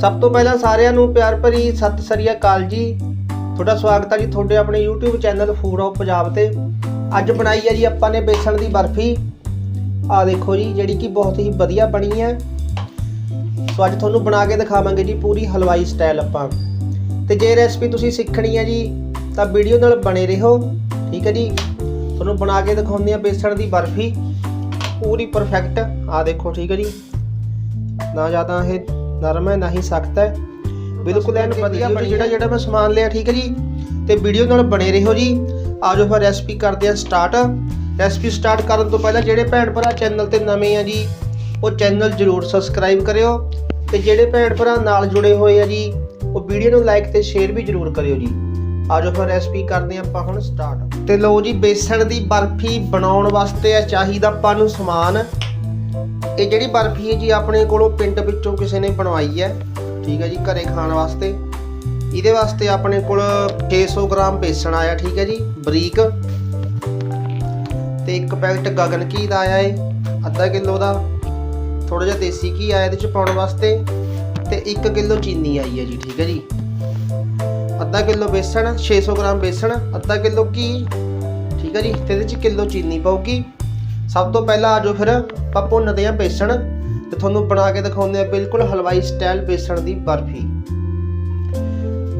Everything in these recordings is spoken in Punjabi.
ਸਭ ਤੋਂ ਪਹਿਲਾਂ ਸਾਰਿਆਂ ਨੂੰ ਪਿਆਰ ਭਰੀ ਸਤਿ ਸ੍ਰੀ ਅਕਾਲ ਜੀ। ਤੁਹਾਡਾ ਸਵਾਗਤ ਹੈ ਜੀ ਤੁਹਾਡੇ ਆਪਣੇ YouTube channel food of Punjab ਤੇ। ਅੱਜ ਬਣਾਈ ਹੈ ਜੀ ਆਪਾਂ ਨੇ ਬੇਸਣ ਦੀ ਬਰਫੀ। ਆ ਦੇਖੋ ਜੀ, ਜਿਹੜੀ ਕਿ ਬਹੁਤ ਹੀ ਵਧੀਆ ਬਣੀ ਹੈ। ਸੋ ਅੱਜ ਤੁਹਾਨੂੰ ਬਣਾ ਕੇ ਦਿਖਾਵਾਂਗੇ ਜੀ ਪੂਰੀ ਹਲਵਾਈ ਸਟਾਈਲ ਆਪਾਂ। ਤੇ ਜੇ ਰੈਸਪੀ ਤੁਸੀਂ ਸਿੱਖਣੀ ਹੈ ਜੀ, ਤਾਂ ਵੀਡੀਓ ਨਾਲ ਬਣੇ ਰਹੋ। ਠੀਕ ਹੈ ਜੀ? ਤੁਹਾਨੂੰ ਬਣਾ ਕੇ ਦਿਖਾਉਂਦੇ ਆ ਬੇਸਣ ਦੀ ਬਰਫੀ। ਪੂਰੀ ਪਰਫੈਕਟ ਆ ਦੇਖੋ, ਠੀਕ ਹੈ ਜੀ? ਨਾ ਜ਼ਿਆਦਾ ਇਹ ਨਰਮ ਹੈ ਨਾ ਹੀ ਸਖਤ ਹੈ। ਬਿਲਕੁਲ ਐਨ ਵਧੀਆ ਬਣੀ ਜਿਹੜਾ ਜਿਹੜਾ ਮੈਂ ਸਮਾਨ ਲਿਆ ਠੀਕ ਹੈ ਜੀ। ਤੇ ਵੀਡੀਓ ਨਾਲ ਬਣੇ ਰਹੋ ਜੀ। ਆਜੋ ਫਿਰ ਰੈਸਪੀ ਕਰਦੇ ਆ ਸਟਾਰਟ ਰੈਸਪੀ ਸਟਾਰਟ ਕਰਨ ਤੋਂ ਪਹਿਲਾਂ ਜਿਹੜੇ ਭੈਣ ਭਰਾ ਚੈਨਲ ਤੇ ਨਵੇਂ ਆ ਜੀ ਉਹ ਚੈਨਲ ਜਰੂਰ ਸਬਸਕ੍ਰਾਈਬ ਕਰਿਓ। ਤੇ ਜਿਹੜੇ ਭੈਣ ਭਰਾ ਨਾਲ ਜੁੜੇ ਹੋਏ ਆ ਜੀ ਉਹ ਵੀਡੀਓ ਨੂੰ ਲਾਈਕ ਤੇ ਸ਼ੇਅਰ ਵੀ ਜਰੂਰ ਕਰਿਓ ਜੀ। ਆਜੋ ਫਿਰ ਰੈਸਪੀ ਕਰਦੇ ਆ ਆਪਾਂ ਹੁਣ ਸਟਾਰਟ ਤੇ ਲਓ ਜੀ ਬੇਸਣ ਦੀ ਬਰਫੀ ਬਣਾਉਣ ਵਾਸਤੇ ਆ ਚਾਹੀਦਾ ਆਪਾਂ ਨੂੰ ਸਮਾਨ। ਇਹ ਜਿਹੜੀ ਬਰਫੀ ਹੈ ਜੀ ਆਪਣੇ ਕੋਲੋਂ ਪਿੰਡ ਵਿੱਚੋਂ ਕਿਸੇ ਨੇ ਬਣਵਾਈ ਹੈ, ਠੀਕ ਹੈ ਜੀ, ਘਰੇ ਖਾਣ ਵਾਸਤੇ। ਇਹਦੇ ਵਾਸਤੇ ਆਪਣੇ ਕੋਲ 600 ਗ੍ਰਾਮ ਬੇਸਣ ਆਇਆ, ਠੀਕ ਹੈ ਜੀ, ਬਰੀਕ। ਤੇ ਇੱਕ ਪੈਕਟ ਗਗਨ ਘੀ ਦਾ ਆਇਆ ਹੈ ਅੱਧਾ ਕਿਲੋ ਦਾ। ਥੋੜਾ ਜਿਹਾ ਦੇਸੀ ਘੀ ਆਇਆ ਇਹਦੇ ਚ ਪਾਉਣ ਵਾਸਤੇ, ਤੇ 1 ਕਿਲੋ ਚੀਨੀ ਆਈ ਹੈ ਜੀ, ਠੀਕ ਹੈ ਜੀ। ਅੱਧਾ ਕਿਲੋ ਬੇਸਣ 600 ਗ੍ਰਾਮ ਬੇਸਣ, ਅੱਧਾ ਕਿਲੋ ਘੀ, ਠੀਕ ਹੈ ਜੀ, ਤੇ ਇਹਦੇ ਚ ਕਿਲੋ ਚੀਨੀ ਪਾਉਗੀ ਸਭ ਤੋਂ ਪਹਿਲਾਂ ਆਜੋ ਫਿਰ, ਆਪਾਂ ਭੁੰਨਦੇ ਆ ਬੇਸਣ ਤੇ ਤੁਹਾਨੂੰ ਬਣਾ ਕੇ ਦਿਖਾਉਂਦੇ ਆ ਬਿਲਕੁਲ ਹਲਵਾਈ ਸਟਾਈਲ ਬੇਸਣ ਦੀ ਬਰਫੀ।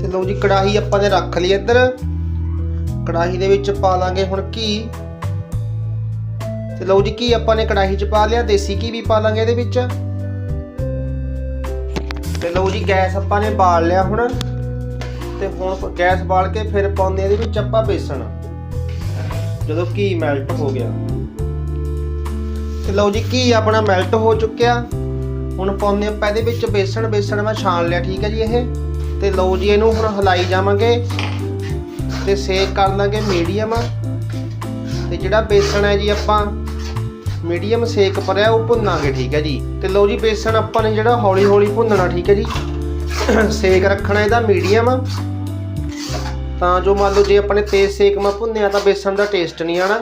ਤੇ ਲਓ ਜੀ, ਕੜਾਹੀ ਆਪਾਂ ਨੇ ਰੱਖ ਲਈ ਇੱਧਰ। ਕੜਾਹੀ ਦੇ ਵਿੱਚ ਪਾ ਲਾਂਗੇ ਹੁਣ ਘੀ। ਤੇ ਲਓ ਜੀ, ਘੀ ਆਪਾਂ ਨੇ ਕੜਾਹੀ 'ਚ ਪਾ ਲਿਆ, ਦੇਸੀ ਘੀ ਵੀ ਪਾ ਲਾਂਗੇ ਇਹਦੇ ਵਿੱਚ। ਤੇ ਲਓ ਜੀ, ਗੈਸ ਆਪਾਂ ਨੇ ਬਾਲ ਲਿਆ ਹੁਣ। ਤੇ ਹੁਣ ਗੈਸ ਬਾਲ ਕੇ ਫਿਰ ਪਾਉਂਦੇ ਇਹਦੇ ਵਿੱਚ ਆਪਾਂ ਬੇਸਣ। ਜਦੋਂ ਘੀ ਮੈਲਟ ਹੋ ਗਿਆ। ਲਓ ਜੀ ਘੀ ਆਪਣਾ ਮੈਲਟ ਹੋ ਚੁੱਕਿਆ? ਹੁਣ ਪਾਉਂਦੇ ਆਪਾਂ ਇਹਦੇ ਵਿੱਚ ਬੇਸਣ ਬੇਸਣ ਮੈਂ ਛਾਣ ਲਿਆ, ਠੀਕ ਹੈ ਜੀ ਇਹ। ਤੇ ਲਓ ਜੀ, ਇਹਨੂੰ ਹੁਣ ਹਿਲਾਈ ਜਾਵਾਂਗੇ ਤੇ ਸੇਕ ਕਰ ਲਾਂਗੇ ਮੀਡੀਅਮ ਤੇ ਜਿਹੜਾ ਬੇਸਣ ਹੈ ਜੀ ਆਪਾਂ ਮੀਡੀਅਮ ਸੇਕ ਪਰ ਹੈ ਉਹ ਭੁੰਨਾਂਗੇ, ਠੀਕ ਹੈ ਜੀ। ਤੇ ਲਓ ਜੀ, ਬੇਸਣ ਆਪਾਂ ਨੇ ਜਿਹੜਾ ਹੌਲੀ ਹੌਲੀ ਭੁੰਨਣਾ, ਠੀਕ ਹੈ ਜੀ। ਸੇਕ ਰੱਖਣਾ ਇਹਦਾ ਮੀਡੀਅਮ ਤਾਂ ਜੋ ਮੰਨ ਲਓ ਜੇ ਆਪਣੇ ਤੇਜ਼ ਸੇਕ ਮਾ ਭੁੰਨਿਆ ਤਾਂ ਬੇਸਣ ਦਾ ਟੇਸਟ ਨਹੀਂ ਆਣਾ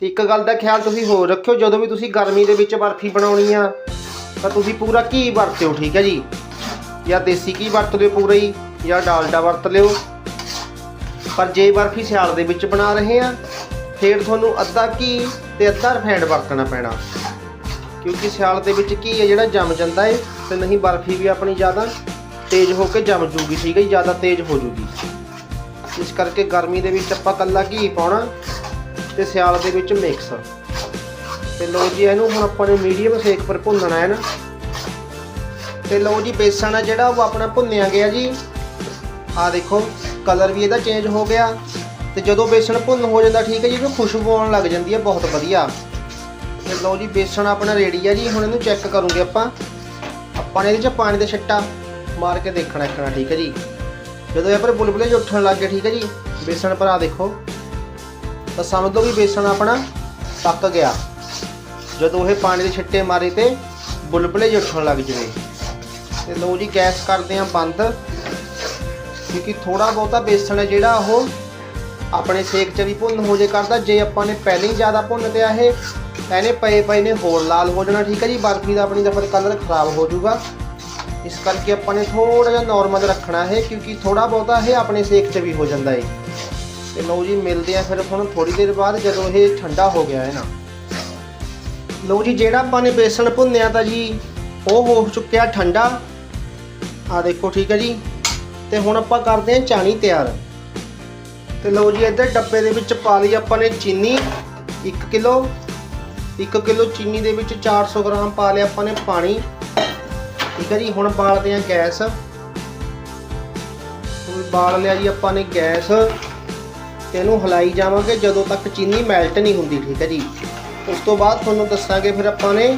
ਤੇ ਇੱਕ ਗੱਲ ਦਾ ਖਿਆਲ ਤੁਸੀਂ ਹੋਰ ਰੱਖਿਓ, ਜਦੋਂ ਵੀ ਤੁਸੀਂ ਗਰਮੀ ਦੇ ਵਿੱਚ ਬਰਫੀ ਬਣਾਉਣੀ ਆ, ਤਾਂ ਤੁਸੀਂ ਪੂਰਾ ਘੀ ਵਰਤਿਓ, ਠੀਕ ਹੈ ਜੀ? ਜਾਂ ਦੇਸੀ ਘੀ ਵਰਤ ਲਿਓ ਪੂਰਾ ਹੀ, ਜਾਂ ਡਾਲਡਾ ਵਰਤ ਲਿਓ। ਪਰ ਜੇ ਬਰਫੀ ਸਿਆਲ ਦੇ ਵਿੱਚ ਬਣਾ ਰਹੇ ਆ, ਫਿਰ ਤੁਹਾਨੂੰ ਅੱਧਾ ਘੀ ਤੇ ਅੱਧਾ ਰਿਫਾਈਂਡ ਵਰਤਣਾ ਪੈਣਾ। ਕਿਉਂਕਿ ਸਿਆਲ ਦੇ ਵਿੱਚ ਘੀ ਹੈ ਜਿਹੜਾ ਜੰਮ ਜਾਂਦਾ ਏ, ਤੇ ਨਹੀਂ ਬਰਫੀ ਵੀ ਆਪਣੀ ਜ਼ਿਆਦਾ ਤੇਜ਼ ਹੋ ਕੇ ਜੰਮ ਜੂਗੀ, ਠੀਕ ਹੈ ਜੀ? ਜ਼ਿਆਦਾ ਤੇਜ਼ ਹੋ ਜੂਗੀ। ਇਸ ਕਰਕੇ ਗਰਮੀ ਦੇ ਵਿੱਚ ਆਪਾਂ ਕੱਲਾ ਘੀ ਪਾਉਣਾ? ਤੇ ਸਿਆਲ ਦੇ ਵਿੱਚ ਮਿਕਸ ਤੇ ਲਓ ਜੀ, ਇਹਨੂੰ ਹੁਣ ਆਪਾਂ ਨੇ ਮੀਡੀਅਮ ਸੇਕ ਪਰ ਭੁੰਨਣਾ ਹੈ ਨਾ। ਤੇ ਲਓ ਜੀ, ਬੇਸਣ ਆ ਜਿਹੜਾ, ਉਹ ਆਪਣਾ ਭੁੰਨਿਆ ਗਿਆ ਜੀ। ਆ ਦੇਖੋ ਕਲਰ ਵੀ ਇਹਦਾ ਚੇਂਜ ਹੋ ਗਿਆ। ਤੇ ਜਦੋਂ ਬੇਸਣ ਭੁੰਨ ਹੋ ਜਾਂਦਾ, ਠੀਕ ਹੈ ਜੀ ਇਹਨੂੰ ਖੁਸ਼ਬੂ ਆਉਣ ਲੱਗ ਜਾਂਦੀ ਹੈ, ਬਹੁਤ ਵਧੀਆ। ਤੇ ਲਓ ਜੀ, ਬੇਸਣ ਆਪਣਾ ਰੈਡੀ ਆ ਜੀ। ਹੁਣ ਇਹਨੂੰ ਚੈੱਕ ਕਰੂਗੇ ਆਪਾਂ। ਆਪਾਂ ਨੇ ਇਹਦੇ 'ਚ ਪਾਣੀ ਦਾ ਛੱਟਾ ਮਾਰ ਕੇ ਦੇਖਣਾ ਇੱਕਣਾ ਠੀਕ ਹੈ ਜੀ। ਜਦੋਂ ਇਹ ਪਰ ਬੁਲਬੁਲੇ ਜਿਹੇ ਉੱਠਣ ਲੱਗ ਗਏ, ਠੀਕ ਹੈ ਜੀ। ਬੇਸਣ ਪਰ ਆ ਦੇਖੋ। ਤਾਂ ਸਮਝ ਲਓ ਵੀ ਬੇਸਣ ਆਪਣਾ ਪੱਕ ਗਿਆ। ਜਦੋਂ ਇਹ ਪਾਣੀ ਦੇ ਛਿੱਟੇ ਮਾਰੇ ਤੇ ਬੁਲਬੁਲੇ ਜਿਹੇ ਉੱਠਣ ਲੱਗ ਜਵੇ। ਤੇ ਲਓ ਜੀ ਗੈਸ ਕਰਦੇ ਆਂ ਬੰਦ। ਕਿਉਂਕਿ ਥੋੜਾ ਬਹੁਤਾ ਬੇਸਣ ਹੈ ਜਿਹੜਾ ਉਹ ਆਪਣੇ ਸੇਕ 'ਚ ਵੀ ਭੁੰਨ ਹੋ ਜੇ ਕਰਦਾ। ਜੇ ਆਪਾਂ ਨੇ ਪਹਿਲਾਂ ਹੀ ਜ਼ਿਆਦਾ ਭੁੰਨ ਲਿਆ ਇਹ ਇਹਨੇ ਪਏ ਪਏ ਨੇ ਹੋਰ ਲਾਲ ਹੋ ਜਾਣਾ, ਠੀਕ ਹੈ ਜੀ? ਬਰਫੀ ਦਾ ਆਪਣੀ ਦਾ ਫਿਰ ਕਲਰ ਖਰਾਬ ਹੋ ਜਾਊਗਾ। ਇਸ ਕਰਕੇ ਆਪਾਂ ਨੇ ਥੋੜਾ ਜਿਹਾ ਨਾਰਮਲ ਰੱਖਣਾ ਹੈ ਕਿਉਂਕਿ ਥੋੜਾ ਬਹੁਤਾ ਇਹ ਆਪਣੇ ਸੇਕ 'ਚ ਵੀ ਹੋ ਜਾਂਦਾ ਹੈ ਤੇ ਲਓ ਜੀ, ਮਿਲਦੇ ਆ ਫਿਰ ਹੁਣ ਥੋੜੀ ਦੇਰ ਬਾਅਦ ਜਦੋਂ ਇਹ ਠੰਡਾ ਹੋ ਗਿਆ ਹੈ ਨਾ। ਲਓ ਜੀ, ਜਿਹੜਾ ਆਪਾਂ ਨੇ ਬੇਸਣ ਭੁੰਨਿਆ ਤਾਂ ਜੀ, ਉਹ ਹੋ ਚੁੱਕਿਆ ਠੰਡਾ। ਆ ਦੇਖੋ, ਠੀਕ ਹੈ ਜੀ। ਤੇ ਹੁਣ ਆਪਾਂ ਕਰਦੇ ਹਾਂ ਚਾਣੀ ਤਿਆਰ। ਤੇ ਲਓ ਜੀ, ਇੱਧਰ ਡੱਬੇ ਦੇ ਵਿੱਚ ਪਾ ਲਈ ਆਪਾਂ ਨੇ ਚੀਨੀ 1 ਕਿਲੋ। 1 ਕਿਲੋ ਚੀਨੀ ਦੇ ਵਿੱਚ 400 ਗ੍ਰਾਮ ਪਾ ਲਿਆ ਆਪਾਂ ਨੇ ਪਾਣੀ। ਠੀਕ ਹੈ ਜੀ, ਹੁਣ ਬਾਲਦੇ ਹਾਂ ਗੈਸ। ਹੁਣ ਬਾਲ ਲਿਆ ਜੀ ਆਪਾਂ ਨੇ ਗੈਸ। ਤੇ ਇਹਨੂੰ ਹਿਲਾਈ ਜਾਵਾਂਗੇ ਜਦੋਂ ਤੱਕ ਚੀਨੀ ਮੈਲਟ ਨਹੀਂ ਹੁੰਦੀ, ਠੀਕ ਹੈ ਜੀ? ਉਸ ਤੋਂ ਬਾਅਦ ਤੁਹਾਨੂੰ ਦੱਸਾਂਗੇ ਫਿਰ ਆਪਾਂ ਨੇ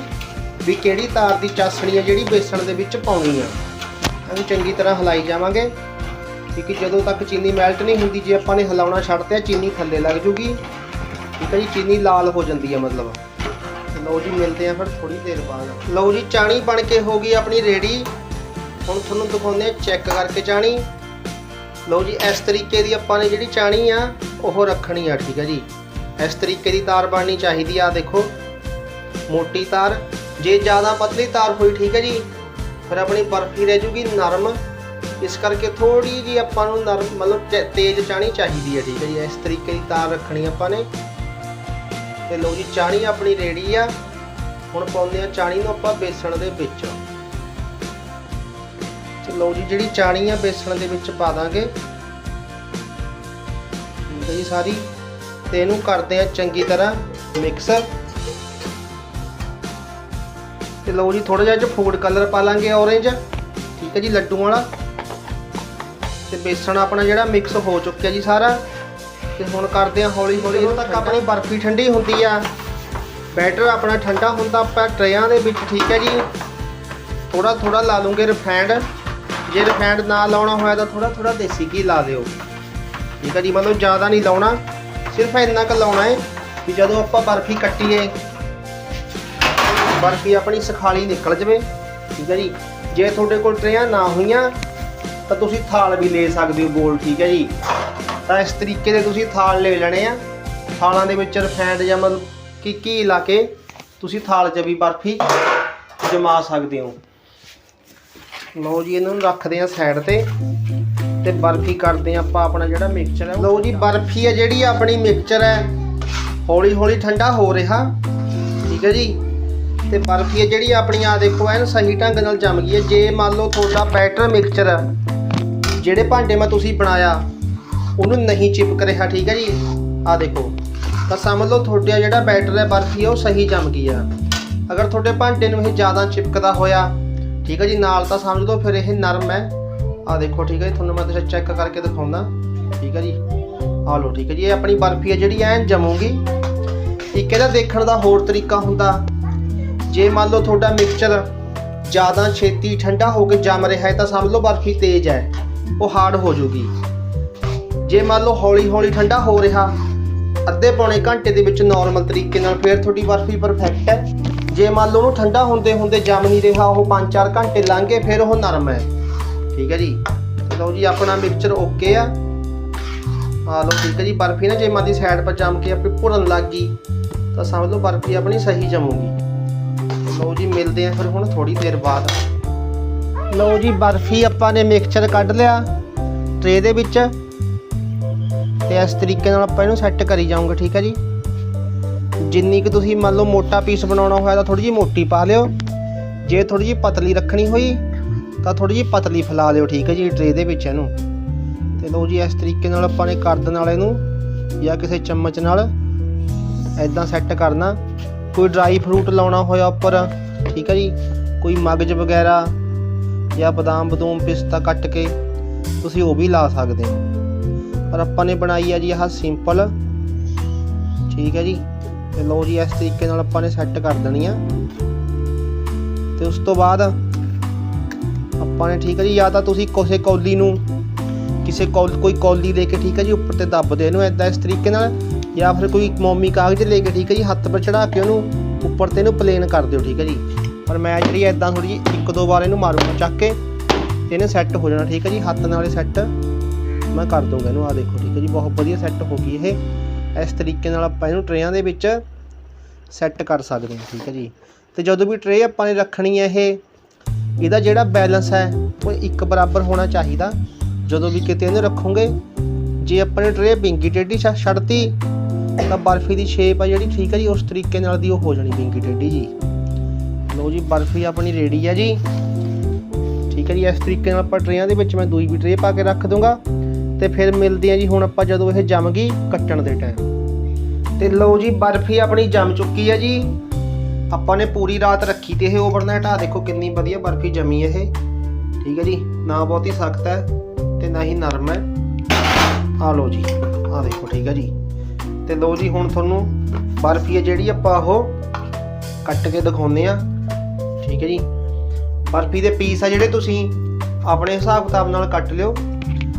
ਵੀ ਕਿਹੜੀ ਤਾਰ ਦੀ ਚਾਸਣੀ ਹੈ, ਜਿਹੜੀ ਬੇਸਣ ਦੇ ਵਿੱਚ ਪਾਉਣੀ ਆ ਇਹਨੂੰ ਚੰਗੀ ਤਰ੍ਹਾਂ ਹਿਲਾਈ ਜਾਵਾਂਗੇ। ਕਿਉਂਕਿ ਜਦੋਂ ਤੱਕ ਚੀਨੀ ਮੈਲਟ ਨਹੀਂ ਹੁੰਦੀ, ਜੇ ਆਪਾਂ ਨੇ ਹਿਲਾਉਣਾ ਛੱਡਤੇ ਚੀਨੀ ਥੱਲੇ ਲੱਗ ਜੂਗੀ। ਠੀਕ ਹੈ ਜੀ, ਚੀਨੀ ਲਾਲ ਹੋ ਜਾਂਦੀ ਹੈ ਮਤਲਬ। ਲਓ ਜੀ, ਮਿਲਦੇ ਆ ਫਿਰ ਥੋੜੀ ਦੇਰ ਬਾਅਦ। ਲਓ ਜੀ, ਚਾਣੀ ਬਣ ਕੇ ਹੋ ਗਈ ਆਪਣੀ ਰੈਡੀ ਹੁਣ ਤੁਹਾਨੂੰ ਦਿਖਾਉਂਦੇ ਆ ਚੈੱਕ ਕਰਕੇ ਚਾਣੀ। ਲਓ ਜੀ, ਇਸ ਤਰੀਕੇ ਦੀ ਆਪਾਂ ਨੇ ਜਿਹੜੀ ਚਾਣੀ ਆ, ਉਹ ਰੱਖਣੀ ਆ, ਠੀਕ ਹੈ ਜੀ। ਇਸ ਤਰੀਕੇ ਦੀ ਤਾਰ ਬਣਨੀ ਚਾਹੀਦੀ ਆ, ਦੇਖੋ। ਮੋਟੀ ਤਾਰ, ਜੇ ਜ਼ਿਆਦਾ ਪਤਲੀ ਤਾਰ ਹੋਈ, ਠੀਕ ਹੈ ਜੀ, ਫਿਰ ਆਪਣੀ ਬਰਫੀ ਰਹਿ ਜੂਗੀ ਨਰਮ। ਇਸ ਕਰਕੇ ਥੋੜੀ ਜੀ ਆਪਾਂ ਨੂੰ ਨਰਮ, ਮਤਲਬ ਤੇਜ਼ ਚਾਣੀ ਚਾਹੀਦੀ ਹੈ ਠੀਕ ਹੈ ਜੀ। ਇਸ ਤਰੀਕੇ ਦੀ ਤਾਰ ਰੱਖਣੀ ਆਪਾਂ ਨੇ। ਤੇ ਲਓ ਜੀ, ਚਾਣੀ ਆਪਣੀ ਰੈਡੀ ਆ। ਹੁਣ ਪਾਉਂਦੇ ਆ ਚਾਣੀ ਨੂੰ ਆਪਾਂ ਬੇਸਣ ਦੇ ਵਿੱਚ। ਤੇ ਲਓ ਜੀ, ਜਿਹੜੀ ਚਾਣੀ ਆ ਬੇਸਣ ਦੇ ਵਿੱਚ ਪਾ ਦਾਂਗੇ। ਠੀਕ ਜੀ ਸਾਰੀ। ਤੇ ਇਹਨੂੰ ਕਰਦੇ ਆ ਚੰਗੀ ਤਰ੍ਹਾਂ ਮਿਕਸ। ਤੇ ਲਓ ਜੀ ਥੋੜਾ ਜਿਹਾ 'ਚ ਫੂਡ ਕਲਰ ਪਾ ਲਾਂਗੇ ਔਰੇਂਜ ਠੀਕ ਹੈ ਜੀ ਲੱਡੂ ਵਾਲਾ। ਤੇ ਬੇਸਣ ਆਪਣਾ ਜਿਹੜਾ ਮਿਕਸ ਹੋ ਚੁੱਕਿਆ ਜੀ ਸਾਰਾ। ਤੇ ਹੁਣ ਕਰਦੇ ਆ ਹੌਲੀ ਹੌਲੀ। ਉਦੋਂ ਤੱਕ ਆਪਣੀ ਬਰਫੀ ਠੰਡੀ ਹੁੰਦੀ ਆ। ਬੈਟਰ ਆਪਣਾ ਠੰਡਾ ਹੁੰਦਾ ਆਪਾਂ ਟਰੇਆਂ ਦੇ ਵਿੱਚ, ਠੀਕ ਹੈ ਜੀ। ਥੋੜਾ ਥੋੜਾ ਲਾ ਲੂੰਗੇ ਰਿਫਾਈਂਡ ਜੇ ਰਿਫਾਈਂਡ ਨਾ ਲਾਉਣਾ ਹੋਇਆ ਤਾਂ ਥੋੜਾ ਥੋੜਾ ਦੇਸੀ ਘੀ ਲਾ ਦਿਓ। ਠੀਕ ਹੈ ਜੀ ਮਤਲਬ ਜ਼ਿਆਦਾ ਨਹੀਂ ਲਾਉਣਾ, ਸਿਰਫ ਇੰਨਾ ਕੁ ਲਾਉਣਾ ਹੈ ਵੀ ਜਦੋਂ ਆਪਾਂ ਬਰਫੀ ਕੱਟੀਏ, ਬਰਫੀ ਆਪਣੀ ਸਖਾਲੀ ਨਿਕਲ ਜਵੇ, ਠੀਕ ਹੈ ਜੀ। ਜੇ ਤੁਹਾਡੇ ਕੋਲ ਟਰੇਆਂ ਨਾ ਹੋਈਆਂ, ਤਾਂ ਤੁਸੀਂ ਥਾਲ ਵੀ ਲੈ ਸਕਦੇ ਹੋ ਗੋਲ, ਠੀਕ ਹੈ ਜੀ। ਤਾਂ ਇਸ ਤਰੀਕੇ ਦੇ ਤੁਸੀਂ ਥਾਲ ਲੈ ਲੈਣੇ ਆ। ਥਾਲਾਂ ਦੇ ਵਿੱਚ ਰਿਫਾਈਂਡ ਜਾਂ ਮਤਲਬ ਕਿ ਘੀ ਲਾ ਕੇ ਤੁਸੀਂ ਥਾਲ 'ਚ ਵੀ ਬਰਫੀ ਜਮਾ ਸਕਦੇ ਹੋ। ਲਓ ਜੀ, ਇਹਨਾਂ ਨੂੰ ਰੱਖਦੇ ਆ ਸਾਈਡ ਤੇ ਤੇ ਬਰਫੀ ਕਰਦੇ ਆ ਆਪਾਂ ਆਪਣਾ ਜਿਹੜਾ ਮਿਕਸਚਰ ਹੈ। ਲਓ ਜੀ, ਬਰਫੀ ਹੈ ਜਿਹੜੀ, ਆਪਣੀ ਮਿਕਸਚਰ ਹੈ। ਹੌਲੀ ਹੌਲੀ ਠੰਡਾ ਹੋ ਰਿਹਾ। ਠੀਕ ਹੈ ਜੀ? ਤੇ ਬਰਫੀ ਹੈ ਜਿਹੜੀ, ਆਪਣੀ ਆ ਦੇਖੋ, ਐਨ ਸਹੀ ਢੰਗ ਨਾਲ ਜੰਮ ਗਈ ਹੈ। ਜੇ ਮੰਨ ਲਓ ਤੁਹਾਡਾ ਬੈਟਰ ਮਿਕਸਚਰ ਜਿਹੜੇ ਭਾਂਡੇ ਮੈਂ ਤੁਸੀਂ ਬਣਾਇਆ, ਉਹਨੂੰ ਨਹੀਂ ਚਿਪਕ ਰਿਹਾ, ਠੀਕ ਹੈ ਜੀ? ਆ ਦੇਖੋ, ਤਾਂ ਸਮਝ ਲਓ ਤੁਹਾਡਾ ਜਿਹੜਾ ਬੈਟਰ ਹੈ, ਬਰਫੀ ਉਹ ਸਹੀ ਜੰਮ ਗਈ ਆ ਅਗਰ ਤੁਹਾਡੇ ਭਾਂਡੇ ਨੂੰ ਇਹ ਜ਼ਿਆਦਾ ਚਿਪਕਦਾ ਹੋਇਆ ਠੀਕ ਹੈ ਜੀ, ਨਾਲ ਤਾਂ ਸਮਝ ਲਓ ਫਿਰ ਇਹ ਨਰਮ ਹੈ। ਆ ਦੇਖੋ, ਠੀਕ ਹੈ ਜੀ, ਤੁਹਾਨੂੰ ਮੈਂ ਤੁਸੀਂ ਚੈੱਕ ਕਰਕੇ ਦਿਖਾਉਂਦਾ। ਠੀਕ ਹੈ ਜੀ ਆ ਲਓ, ਠੀਕ ਹੈ ਜੀ, ਇਹ ਆਪਣੀ ਬਰਫੀ ਹੈ ਜਿਹੜੀ ਐਨ ਜਮੂਗੀ। ਇੱਕ ਇਹਦਾ ਦੇਖਣ ਦਾ ਹੋਰ ਤਰੀਕਾ ਹੁੰਦਾ। ਜੇ ਮੰਨ ਲਓ ਤੁਹਾਡਾ ਮਿਕਸਚਰ ਜ਼ਿਆਦਾ ਛੇਤੀ ਠੰਡਾ ਹੋ ਕੇ ਜੰਮ ਰਿਹਾ ਹੈ, ਤਾਂ ਸਮਝ ਲਓ ਬਰਫੀ ਤੇਜ਼ ਹੈ, ਉਹ ਹਾਰਡ ਹੋ ਜਾਊਗੀ। ਜੇ ਮੰਨ ਲਓ ਹੌਲੀ ਹੌਲੀ ਠੰਡਾ ਹੋ ਰਿਹਾ, ਅੱਧੇ ਪੌਣੇ ਘੰਟੇ ਦੇ ਵਿੱਚ ਨਾਰਮਲ ਤਰੀਕੇ ਨਾਲ ਫਿਰ ਤੁਹਾਡੀ ਬਰਫੀ ਪਰਫੈਕਟ ਹੈ। ਜੇ ਮੰਨ ਲਓ ਉਹਨੂੰ ਠੰਡਾ ਹੁੰਦੇ ਹੁੰਦੇ ਜੰਮ ਨਹੀਂ ਰਿਹਾ, ਉਹ 5-4 ਘੰਟੇ ਲੰਘ ਗਏ ਫਿਰ ਉਹ ਨਰਮ ਹੈ। ਠੀਕ ਹੈ ਜੀ? ਲਓ ਜੀ, ਆਪਣਾ ਮਿਕਸਚਰ ਓਕੇ ਆ। ਆ ਲਓ, ਠੀਕ ਹੈ ਜੀ, ਬਰਫੀ ਨਾ, ਜੇ ਮਾਦੀ ਸਾਈਡ ਪਰ ਜੰਮ ਕੇ ਆਪਣੀ ਭੁਰਨ ਲੱਗ ਗਈ, ਤਾਂ ਸਮਝ ਲਓ ਬਰਫੀ ਆਪਣੀ ਸਹੀ ਜਮੂਗੀ। ਲਓ ਜੀ, ਮਿਲਦੇ ਆ ਫਿਰ ਹੁਣ ਥੋੜੀ ਦੇਰ ਬਾਅਦ। ਲਓ ਜੀ, ਬਰਫੀ ਆਪਾਂ ਨੇ ਮਿਕਸਚਰ ਕੱਢ ਲਿਆ ਟਰੇ ਦੇ ਵਿੱਚ। ਤੇ ਇਸ ਤਰੀਕੇ ਨਾਲ ਆਪਾਂ ਇਹਨੂੰ ਸੈੱਟ ਕਰੀ ਜਾਵਾਂਗੇ ਠੀਕ ਹੈ ਜੀ? ਜਿੰਨੀ ਕਿ ਤੁਸੀਂ ਮੰਨ ਲਓ ਮੋਟਾ ਪੀਸ ਬਣਾਉਣਾ ਹੋਇਆ ਤਾਂ ਥੋੜੀ ਜਿਹੀ ਮੋਟੀ ਪਾ ਲਿਓ। ਜੇ ਥੋੜੀ ਜਿਹੀ ਪਤਲੀ ਰੱਖਣੀ ਹੋਈ, ਤਾਂ ਥੋੜੀ ਜਿਹੀ ਪਤਲੀ ਫੈਲਾ ਲਿਓ, ਠੀਕ ਹੈ ਜੀ ਟਰੇ ਦੇ ਵਿੱਚ ਇਹਨੂੰ। ਤੇ ਲਓ ਜੀ, ਇਸ ਤਰੀਕੇ ਨਾਲ ਆਪਾਂ ਨੇ ਕਰਦ ਨਾਲ ਇਹਨੂੰ ਜਾਂ ਕਿਸੇ ਚਮਚ ਨਾਲ ਐਦਾਂ ਸੈੱਟ ਕਰਨਾ। ਕੋਈ ਡਰਾਈ ਫਰੂਟ ਲਾਉਣਾ ਹੋਇਆ ਉੱਪਰ, ਠੀਕ ਹੈ ਜੀ, ਕੋਈ ਮਗਜ ਵਗੈਰਾ ਜਾਂ ਬਦਾਮ ਬਦੂਮ ਪਿਸਤਾ ਕੱਟ ਕੇ ਤੁਸੀਂ ਉਹ ਵੀ ਲਾ ਸਕਦੇ ਹੋ। ਪਰ ਆਪਾਂ ਨੇ ਬਣਾਈ ਆ ਜੀ ਆਹ ਸਿੰਪਲ ਠੀਕ ਹੈ ਜੀ। ਤੇ ਲਓ ਜੀ, ਇਸ ਤਰੀਕੇ ਨਾਲ ਆਪਾਂ ਨੇ ਸੈੱਟ ਕਰ ਦੇਣੀ ਆ। ਤੇ ਉਸ ਤੋਂ ਬਾਅਦ ਆਪਾਂ ਨੇ ਠੀਕ ਹੈ ਜੀ, ਜਾਂ ਤਾਂ ਤੁਸੀਂ ਕਿਸੇ ਕੌਲੀ ਨੂੰ ਕਿਸੇ ਕੌਲ, ਕੋਈ ਕੌਲੀ ਲੈ ਕੇ ਠੀਕ ਹੈ ਜੀ, ਉੱਪਰ ਤੇ ਦੱਬ ਦੇ ਇਹਨੂੰ ਐਦਾਂ ਇਸ ਤਰੀਕੇ ਨਾਲ, ਜਾਂ ਫਿਰ ਕੋਈ ਮੋਮੀ ਕਾਗਜ਼ ਲੈ ਕੇ ਠੀਕ ਹੈ ਜੀ, ਹੱਥ 'ਪਰ ਚੜਾ ਕੇ ਉਹਨੂੰ ਉੱਪਰ ਤੇ ਇਹਨੂੰ ਪਲੇਨ ਕਰ ਦਿਓ ਠੀਕ ਹੈ ਜੀ। ਪਰ ਮੈਂ ਜਿਹੜੀ ਐਦਾਂ ਥੋੜੀ ਜਿਹੀ ਇੱਕ ਦੋ ਵਾਰ ਇਹਨੂੰ ਮਾਰੂੰਗਾ ਚੱਕ ਕੇ, ਤੇ ਇਹਨੇ ਸੈੱਟ ਹੋ ਜਾਣਾ ਠੀਕ ਹੈ ਜੀ, ਹੱਥ ਨਾਲ ਸੈੱਟ ਮੈਂ ਕਰ ਦੂੰਗਾ ਇਹਨੂੰ ਆ ਦੇਖੋ ਠੀਕ ਹੈ ਜੀ, ਬਹੁਤ ਵਧੀਆ ਸੈੱਟ ਹੋ ਗਈ ਇਹ। ਇਸ ਤਰੀਕੇ ਨਾਲ ਆਪਾਂ ਇਹਨੂੰ ਟਰੇਆਂ ਦੇ ਵਿੱਚ ਸੈੱਟ ਕਰ ਸਕਦੇ ਹਾਂ, ਠੀਕ ਹੈ ਜੀ। ਤੇ ਜਦੋਂ ਵੀ ਟਰੇ ਆਪਾਂ ਨੇ ਰੱਖਣੀ ਹੈ ਇਹ, ਇਹਦਾ ਜਿਹੜਾ ਬੈਲੈਂਸ ਹੈ, ਉਹ ਇੱਕ ਬਰਾਬਰ ਹੋਣਾ ਚਾਹੀਦਾ। ਜਦੋਂ ਵੀ ਕਿਤੇ ਇਹਨੂੰ ਰੱਖੋਗੇ, ਜੇ ਆਪਾਂ ਨੇ ਟਰੇ ਵਿੰਗੀ ਟੇਢੀ ਛ- ਛੱਡਤੀ, ਤਾਂ ਬਰਫੀ ਦੀ ਸ਼ੇਪ ਆ ਜਿਹੜੀ, ਠੀਕ ਹੈ ਜੀ, ਉਸ ਤਰੀਕੇ ਨਾਲ ਦੀ ਉਹ ਹੋ ਜਾਣੀ ਵਿੰਗੀ ਟੇਢੀ ਜੀ। ਲਓ ਜੀ, ਬਰਫੀ ਆਪਣੀ ਰੈਡੀ ਹੈ ਜੀ। ਠੀਕ ਹੈ ਜੀ, ਇਸ ਤਰੀਕੇ ਨਾਲ ਆਪਾਂ ਟਰੇਆਂ ਦੇ ਵਿੱਚ ਮੈਂ ਦੂਈ ਵੀ ਟਰੇ ਪਾ ਕੇ ਰੱਖ ਦੂੰਗਾ ਤੇ ਫਿਰ ਮਿਲਦੇ ਆ ਜੀ ਹੁਣ ਆਪਾਂ ਜਦੋਂ ਇਹ ਜੰਮ ਗਈ ਕੱਟਣ ਦੇ ਟਾਈਮ ਤੇ ਲਓ ਜੀ, ਬਰਫੀ ਆਪਣੀ ਜੰਮ ਚੁੱਕੀ ਹੈ ਜੀ। ਆਪਾਂ ਨੇ ਪੂਰੀ ਰਾਤ ਰੱਖੀ ਤੇ ਇਹ ਓਵਰਨਾਈਟ ਆ ਦੇਖੋ ਕਿੰਨੀ ਵਧੀਆ ਬਰਫੀ ਜਮੀ ਇਹ। ਠੀਕ ਹੈ ਜੀ, ਨਾ ਬਹੁਤੀ ਸਖਤ ਹੈ ਤੇ ਨਾ ਹੀ ਨਰਮ ਹੈ। ਆ ਲਓ ਜੀ ਆ ਦੇਖੋ, ਠੀਕ ਹੈ ਜੀ। ਤੇ ਲਓ ਜੀ, ਹੁਣ ਤੁਹਾਨੂੰ ਬਰਫੀ ਹੈ ਜਿਹੜੀ ਆਪਾਂ ਉਹ ਕੱਟ ਕੇ ਦਿਖਾਉਂਦੇ ਆ। ਠੀਕ ਹੈ ਜੀ। ਬਰਫੀ ਦੇ ਪੀਸ ਆ ਜਿਹੜੇ ਤੁਸੀਂ ਆਪਣੇ ਹਿਸਾਬ ਕਿਤਾਬ ਨਾਲ ਕੱਟ ਲਿਓ।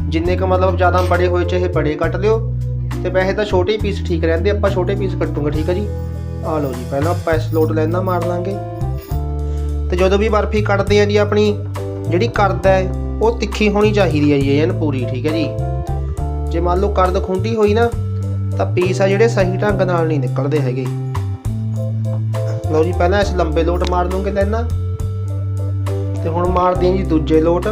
ਜਿੰਨੇ ਕ ਮਤਲਬ ਜ਼ਿਆਦਾ ਬੜੇ ਹੋਏ ਚਾਹੇ ਬੜੇ ਕੱਟ ਲਿਓ, ਤੇ ਵੈਸੇ ਤਾਂ ਛੋਟੇ ਪੀਸ ਠੀਕ ਰਹਿੰਦੇ, ਆਪਾਂ ਛੋਟੇ ਪੀਸ ਕੱਟੂਗੇ, ਠੀਕ ਹੈ ਜੀ? ਆ ਲਓ ਜੀ, ਪਹਿਲਾਂ ਆਪਾਂ ਇਸ ਲੋਟ ਲੈਣਾ ਮਾਰ ਲਾਂਗੇ। ਤੇ ਜਦੋਂ ਵੀ ਬਰਫੀ ਕੱਟਦੇ ਆ ਜੀ ਆਪਣੀ, ਜਿਹੜੀ ਕਰਦ ਹੈ, ਉਹ ਤਿੱਖੀ ਹੋਣੀ ਚਾਹੀਦੀ ਹੈ ਜੀ, ਇਹਨ ਪੂਰੀ, ਠੀਕ ਹੈ ਜੀ? ਜੇ ਮੰਨ ਲਓ ਕਰਦ ਖੁੰਡੀ ਹੋਈ ਨਾ, ਤਾਂ ਪੀਸ ਆ ਜਿਹੜੇ ਸਹੀ ਢੰਗ ਨਾਲ ਨਹੀਂ ਨਿਕਲਦੇ ਹੈਗੇ। ਲਓ ਜੀ, ਪਹਿਲਾਂ ਇਸ ਲੰਬੇ ਲੋਟ ਮਾਰ ਲੂੰਗੇ ਲੈਣਾ। ਤੇ ਹੁਣ ਮਾਰਦੇ ਹਾਂ ਜੀ ਦੂਜੇ ਲੋਟ।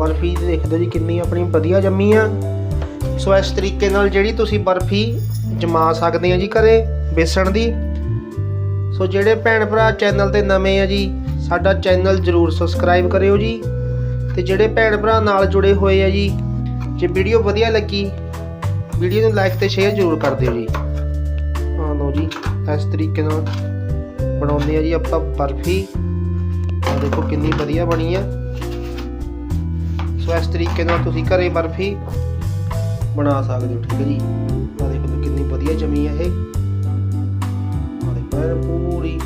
ਬਰਫੀ ਦੇਖ ਦਿਓ ਜੀ ਕਿੰਨੀ ਆਪਣੀ ਵਧੀਆ ਜੰਮੀ ਆ। ਸੋ ਇਸ ਤਰੀਕੇ ਨਾਲ ਜਿਹੜੀ ਤੁਸੀਂ ਬਰਫੀ ਜਮਾ ਸਕਦੇ ਆ ਜੀ ਘਰੇ ਬੇਸਣ ਦੀ। ਸੋ ਜਿਹੜੇ ਭੈਣ ਭਰਾ ਚੈਨਲ ਤੇ ਨਵੇਂ ਆ ਜੀ, ਸਾਡਾ ਚੈਨਲ ਜਰੂਰ ਸਬਸਕ੍ਰਾਈਬ ਕਰਿਓ ਜੀ। ਤੇ ਜਿਹੜੇ ਭੈਣ ਭਰਾ ਨਾਲ ਜੁੜੇ ਹੋਏ ਆ ਜੀ, ਜੇ ਵੀਡੀਓ ਵਧੀਆ ਲੱਗੀ, ਵੀਡੀਓ ਨੂੰ ਲਾਈਕ ਤੇ ਸ਼ੇਅਰ ਜਰੂਰ ਕਰ ਦਿਓ ਜੀ। ਹਾਂ ਲਓ ਜੀ, ਇਸ ਤਰੀਕੇ ਨਾਲ ਬਣਾਉਂਦੇ ਆ ਜੀ ਆਪਾਂ ਬਰਫੀ। ਦੇਖੋ ਕਿੰਨੀ ਵਧੀਆ ਬਣੀ ਆ। ਸੋ ਇਸ ਤਰੀਕੇ ਨਾਲ ਤੁਸੀਂ ਘਰੇ ਬਰਫੀ ਬਣਾ ਸਕਦੇ ਹੋ, ਠੀਕ ਹੈ ਜੀ? ਆ ਦੇਖੋ ਕਿੰਨੀ ਵਧੀਆ ਜਮੀ ਆ ਇਹ। ਆ ਦੇਖੋ ਪੂਰੀ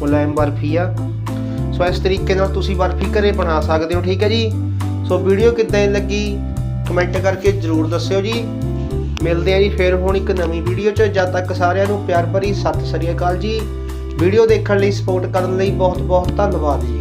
ਮੁਲਾਇਮ ਬਰਫੀ ਆ। ਸੋ ਇਸ ਤਰੀਕੇ ਨਾਲ ਤੁਸੀਂ ਬਰਫੀ ਘਰੇ ਬਣਾ ਸਕਦੇ ਹੋ, ਠੀਕ ਹੈ ਜੀ? ਸੋ ਵੀਡੀਓ ਕਿੱਦਾਂ ਦੀ ਲੱਗੀ ਕਮੈਂਟ ਕਰਕੇ ਜਰੂਰ ਦੱਸਿਓ ਜੀ। ਮਿਲਦੇ ਆ ਜੀ ਫੇਰ ਹੁਣ ਇੱਕ ਨਵੀਂ ਵੀਡੀਓ 'ਚ। ਜਦ ਤੱਕ ਸਾਰਿਆਂ ਨੂੰ ਪਿਆਰ ਭਰੀ ਸਤਿ ਸ੍ਰੀ ਅਕਾਲ ਜੀ। ਵੀਡੀਓ ਦੇਖਣ ਲਈ ਸਪੋਰਟ ਕਰਨ ਲਈ ਬਹੁਤ ਬਹੁਤ ਧੰਨਵਾਦ ਜੀ।